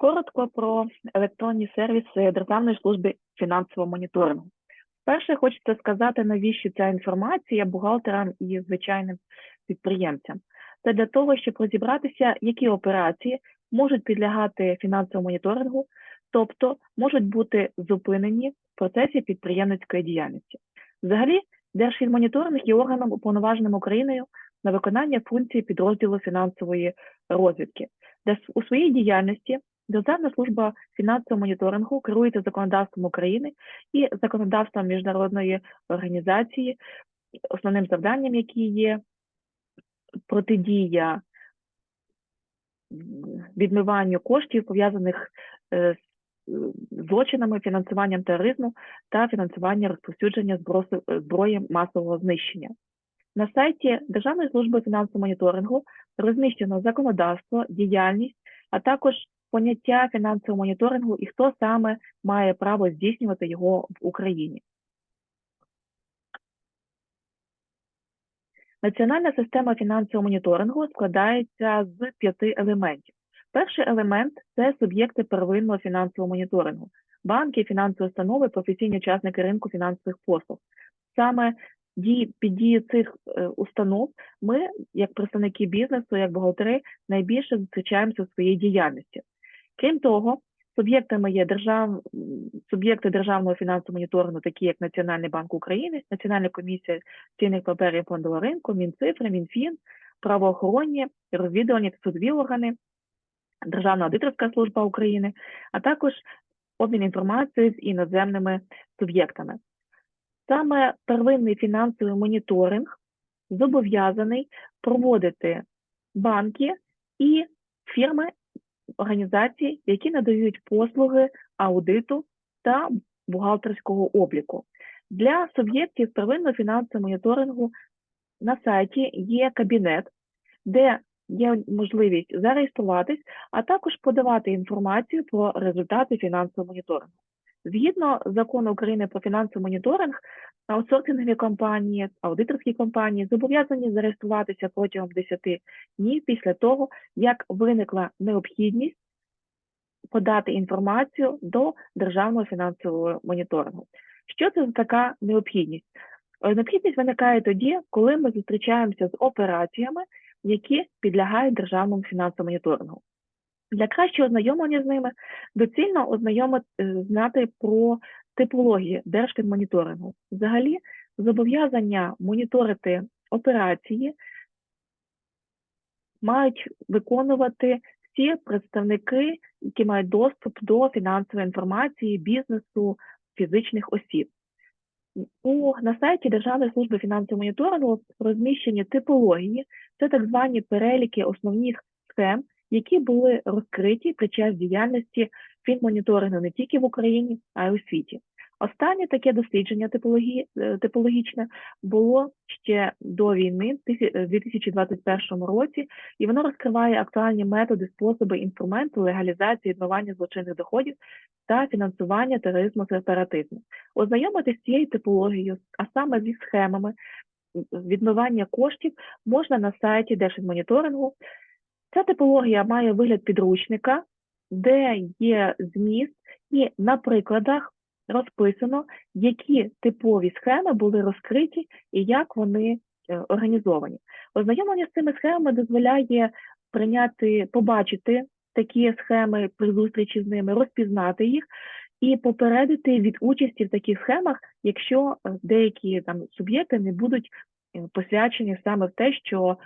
Коротко про електронні сервіси Державної служби фінансового моніторингу. Перше, хочеться сказати, навіщо ця інформація бухгалтерам і звичайним підприємцям. Це для того, щоб розібратися, які операції можуть підлягати фінансовому моніторингу, тобто можуть бути зупинені в процесі підприємницької діяльності. Взагалі, Держфінмоніторинг є органом уповноваженим Україною на виконання функції підрозділу фінансової розвідки, де у своїй діяльності Державна служба фінансового моніторингу керується законодавством України і законодавством міжнародної організації, основним завданням, які є протидія відмиванню коштів, пов'язаних е, з злочинами, фінансуванням тероризму та фінансування розповсюдження зброї масового знищення. На сайті Державної служби фінансового моніторингу розміщено законодавство, діяльність, а також поняття фінансового моніторингу і хто саме має право здійснювати його в Україні. Національна система фінансового моніторингу складається з п'яти елементів. Перший елемент це суб'єкти первинного фінансового моніторингу, банки, фінансові установи, професійні учасники ринку фінансових послуг. Саме під дією цих е, установ ми, як представники бізнесу, як бухгалтери, найбільше зустрічаємося у своїй діяльності. Крім того, суб'єктами є держав... суб'єкти державного фінансового моніторингу, такі як Національний банк України, Національна комісія цінних паперів фондового ринку, Мінцифри, Мінфін, правоохоронні, розвідувальні та судові органи, Державна аудиторська служба України, а також обмін інформацією з іноземними суб'єктами. Саме первинний фінансовий моніторинг зобов'язаний проводити банки і фірми, організації, які надають послуги аудиту та бухгалтерського обліку. Для суб'єктів первинного фінансового моніторингу на сайті є кабінет, де є можливість зареєструватись, а також подавати інформацію про результати фінансового моніторингу. Згідно закону України про фінансовий моніторинг, аутсорсингові компанії, аудиторські компанії зобов'язані зареєструватися протягом 10 днів після того, як виникла необхідність подати інформацію до державного фінансового моніторингу. Що це за така необхідність? Е, необхідність виникає тоді, коли ми зустрічаємося з операціями, які підлягають державному фінансовому моніторингу. Для кращого ознайомлення з ними доцільно ознайомити е, знати про типології держфінмоніторингу. Взагалі, зобов'язання моніторити операції мають виконувати всі представники, які мають доступ до фінансової інформації, бізнесу, фізичних осіб. У на сайті Державної служби фінансового моніторингу розміщені типології, це так звані переліки основних схем, які були розкриті під час діяльності фінмоніторингу не тільки в Україні, а й у світі. Останнє таке дослідження типології, е, типологічне було ще до війни, в 2021 році, і воно розкриває актуальні методи, способи, інструменти легалізації відмивання злочинних доходів та фінансування тероризму сепаратизму. Ознайомитися з цією типологією, а саме зі схемами відмивання коштів, можна на сайті Держмоніторингу. Ця типологія має вигляд підручника, де є зміст, і на прикладах розписано, які типові схеми були розкриті і як вони е, організовані. Ознайомлення з цими схемами дозволяє прийняти, побачити такі схеми при зустрічі з ними, розпізнати їх і попередити від участі в таких схемах, якщо е, деякі там суб'єкти не будуть е, посвячені саме в те, що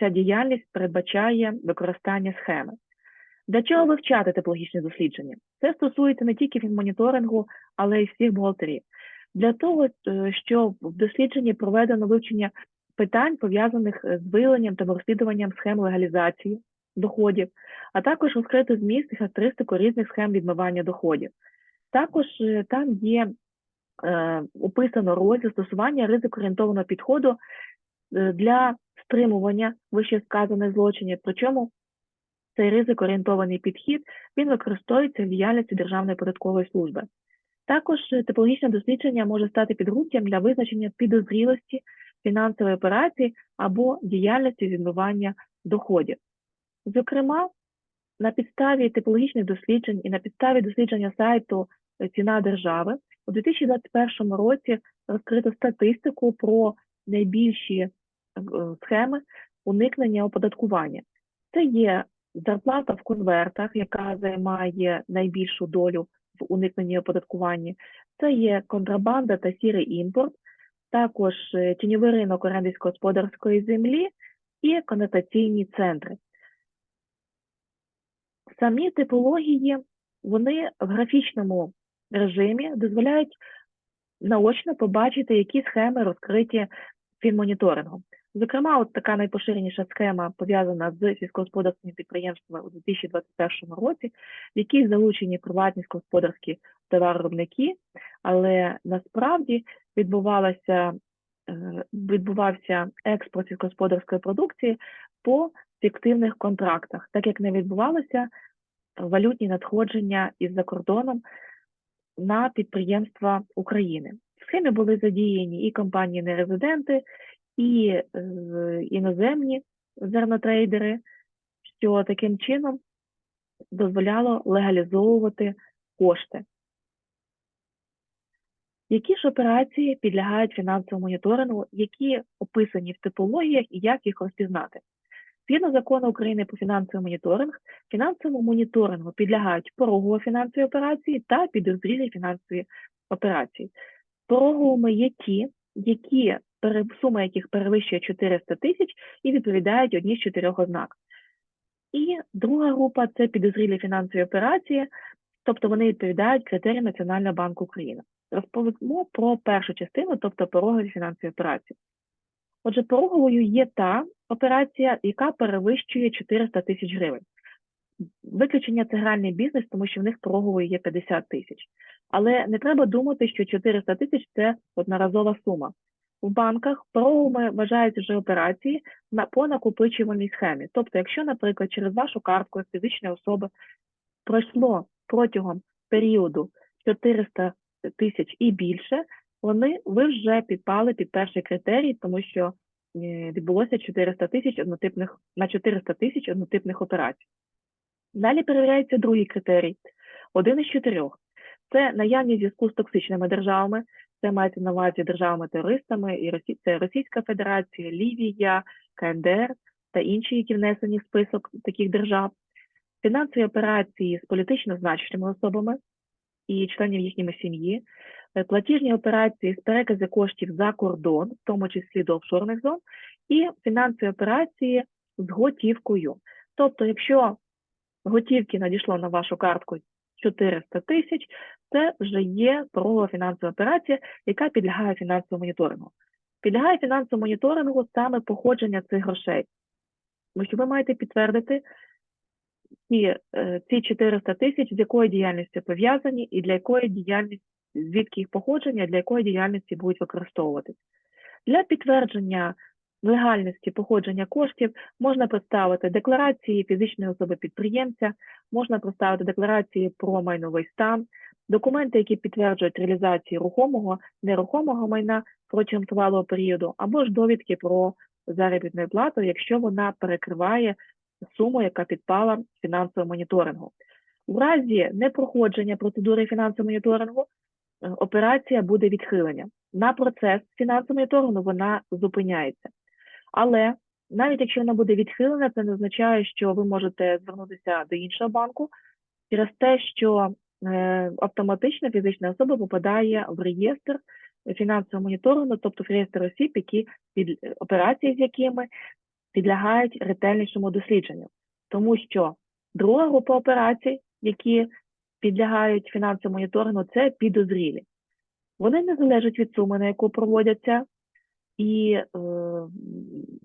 ця діяльність передбачає використання схеми. Для чого вивчати типологічні дослідження? Це стосується не тільки фінмоніторингу, але й всіх бухгалтерів. Для того, е, щоб в дослідженні проведено вивчення питань, пов'язаних з виявленням та розслідуванням схем легалізації доходів, а також розкрити зміст і характеристику різних схем відмивання доходів. Також е, там є е, описано розділ стосування ризикоорієнтованого підходу е, для стримування вище сказаних злочинів, причому цей ризик орієнтований підхід він використовується в діяльності Державної податкової служби. Також е, типологічне дослідження може стати підґрунтям для визначення підозрілості фінансової операції або діяльності відмивання доходів. Зокрема, на підставі типологічних досліджень і на підставі дослідження сайту е, Ціна держави у 2021 році розкрито статистику про найбільші схеми уникнення оподаткування. Це є зарплата в конвертах, яка займає найбільшу долю в уникненні оподаткування. Це є контрабанда та сірий імпорт, також е, тіньовий ринок оренди господарської землі і конотаційні центри. Самі типології вони в графічному режимі дозволяють наочно побачити, які схеми розкриті фінмоніторингом. Зокрема, от така найпоширеніша схема пов'язана з сільськогосподарськими підприємствами у 2021 році, в якій залучені приватні сільськогосподарські товаровиробники, але насправді відбувалася, е, відбувався експорт сільськогосподарської продукції по фіктивних контрактах, так як не відбувалося валютні надходження із-за кордоном на підприємства України. В схемі були задіяні і компанії нерезиденти, і е, іноземні зернотрейдери, що таким чином дозволяло легалізовувати кошти. Які ж операції підлягають фінансовому моніторингу, які описані в типологіях і як їх розпізнати? Згідно закону України про фінансовий моніторинг, фінансовому моніторингу підлягають порогові фінансові операції та підозрілі фінансові операції. Пороговими є ті, які сума яких перевищує 400 тисяч і відповідають одній з чотирьох ознак. І друга група це підозрілі фінансові операції, тобто вони відповідають критеріям Національного банку України. Розповімо про першу частину, тобто порогові фінансові операції. Отже, пороговою є та операція, яка перевищує 400 тисяч гривень. Виключення це гральний бізнес, тому що в них пороговою є 50 тисяч. Але не треба думати, що 400 тисяч це одноразова сума. В банках пороговими вважаються вже операції на по накопичувальній схемі. Тобто, якщо, наприклад, через вашу картку фізичної особи пройшло протягом періоду 400 тисяч і більше, вони ви вже підпали під перший критерій, тому що е, відбулося 400 тисяч однотипних на 400 тисяч однотипних операцій. Далі перевіряється другий критерій один із чотирьох. Це наявність зв'язку з токсичними державами, це мається на увазі державами-терористами, і Росі... це Російська Федерація, Лівія, КНДР та інші, які внесені в список таких держав, фінансові операції з політично значними особами і членів їхніми сім'ї, Е, платіжні операції з переказу коштів за кордон, в тому числі до офшорних зон, і фінансові операції з готівкою. Тобто, якщо готівки надійшло на вашу картку 400 тисяч, це вже є порогова фінансова операція, яка підлягає фінансовому моніторингу. Підлягає фінансовому моніторингу саме походження цих грошей. Тому що ви маєте підтвердити ці, е, ці 400 тисяч, з якою діяльністю пов'язані і для якої діяльності звідки їх походження, для якої діяльності будуть використовуватись. Для підтвердження легальності походження коштів можна представити декларації фізичної особи підприємця, можна представити декларації про майновий стан, документи, які підтверджують реалізацію рухомого, нерухомого майна протягом тривалого періоду, або ж довідки про заробітну плату, якщо вона перекриває суму, яка підпала фінансовому моніторингу. У разі непроходження процедури фінансового моніторингу Е, операція буде відхилення. На процес фінансового моніторингу вона зупиняється. Але навіть якщо вона буде відхилена, це не означає, що ви можете звернутися до іншого банку через те, що автоматично фізична особа попадає в реєстр фінансового моніторингу, тобто в реєстр осіб, які під операції, з якими підлягають ретельнішому дослідженню, тому що друга група операцій, які підлягають фінансовому моніторингу, це підозрілі. Вони не залежать від суми, на яку проводяться, і е,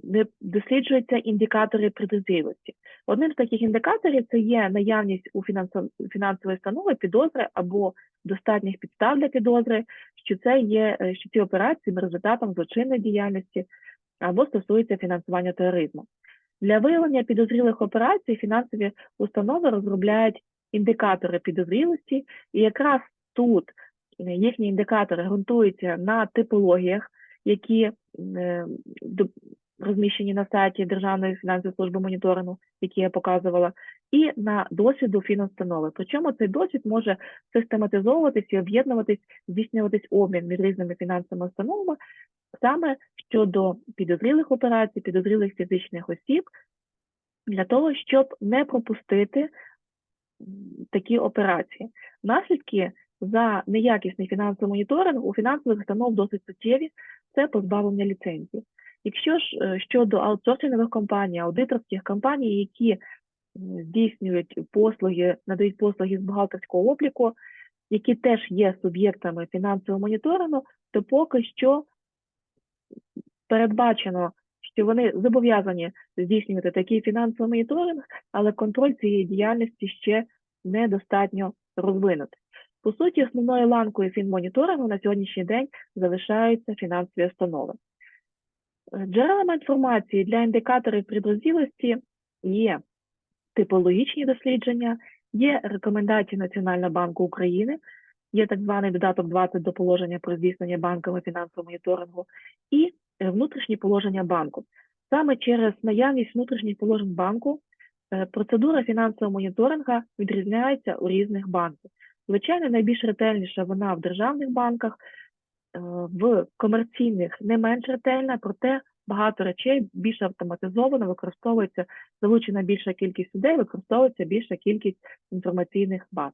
не досліджуються індикатори підозрілості. Одним з таких індикаторів це є наявність у фінансової установи підозри або достатніх підстав для підозри, що це є е, що ці операції результатом злочинної діяльності або стосуються фінансування тероризму. Для виявлення підозрілих операцій фінансові установи розробляють індикатори підозрілості, і якраз тут е, їхні індикатори ґрунтуються на типологіях, які е, розміщені на сайті Державної фінансової служби моніторингу, які я показувала, і на досвіду фінустанови. Причому цей досвід може систематизовуватись і об'єднуватись, здійснюватись обмін між різними фінансовими установами саме щодо підозрілих операцій, підозрілих фізичних осіб, для того, щоб не пропустити такі операції. Наслідки за неякісний фінансовий моніторинг у фінансових установ досить суттєві це позбавлення ліцензії. Якщо ж е, щодо аутсорсингових компаній, аудиторських компаній, які здійснюють послуги, надають послуги з бухгалтерського обліку, які теж є суб'єктами фінансового моніторингу, то поки що передбачено, що вони зобов'язані здійснювати такий фінансовий моніторинг, але контроль цієї діяльності ще недостатньо розвинутий. По суті, основною ланкою фінмоніторингу на сьогоднішній день залишаються фінансові установи. Е, Джерелами інформації для індикаторів підрозділості є типологічні дослідження, є рекомендації Національного банку України, є так званий додаток 20 до положення про здійснення банками фінансового моніторингу і е, внутрішні положення банку. Саме через наявність внутрішніх положень банку е, процедура фінансового моніторинга відрізняється у різних банках. Звичайно, найбільш ретельніша вона в державних банках, е, в комерційних не менш ретельна, проте багато речей більш автоматизовано використовується, залучена більша кількість людей, використовується більша кількість інформаційних баз.